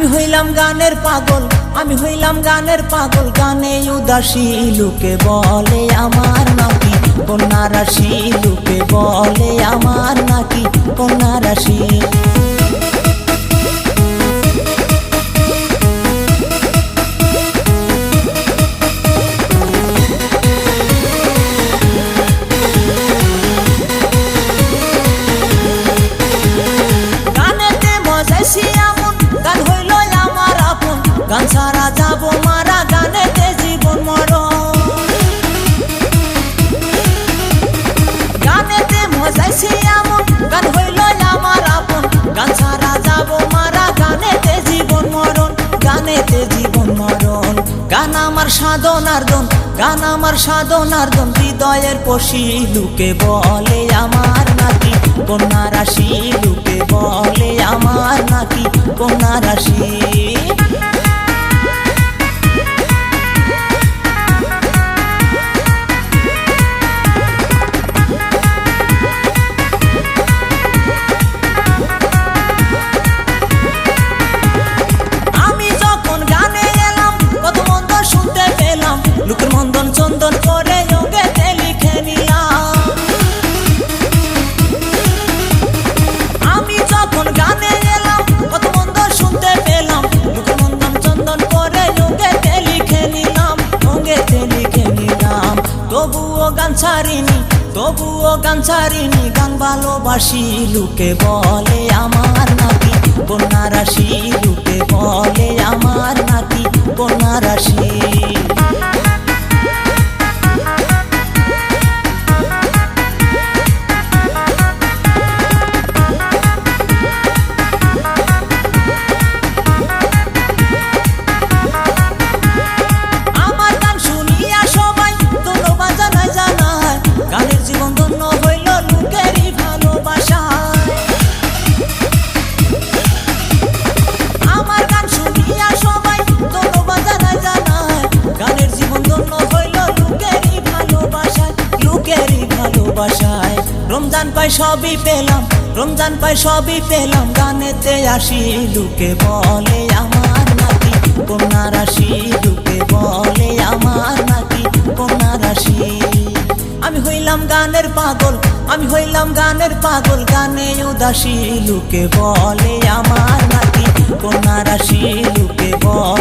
আমি হইলাম গানের পাগল, আমি হইলাম গানের পাগল। গানে উদাসী লোকে বলে আমার নাকি কন্যা রাশি লোকে বলে আমার নাকি কন্যা রাশি। যাব গানেতে মজাইছি আমন, গান হইল আমার আপন। গান ছাড়া যাব মারা গানেতে জীবন মরণ গান আমার সাধনার দন গান আমার সাধনার দন হৃদয়ের পশি লুকে বলে আমার নাকি কন্যা রাশি লুকে বলে আমার নাকি কন্যা রাশি। ছাড়িনি, তবুও গান ছাড়িনি, গান ভালোবাসি লুকে বলে আমার নাকি কন্যা রাশি লুকে বলে আমার নাকি কন্যা রাশি ভালোবাসায়। রমজান পাই সবই পেলাম, রমজান পাই সবই পেলাম। গানেতে আসি, লোকে বলে আমার নাকি কন্যা রাশি, লোকে বলে আমার নাকি কন্যা রাশি। আমি হইলাম গানের পাগল, আমি হইলাম গানের পাগল, গানে উদাসী, লোকে বলে আমার নাকি কন্যা রাশি, লোকে বলে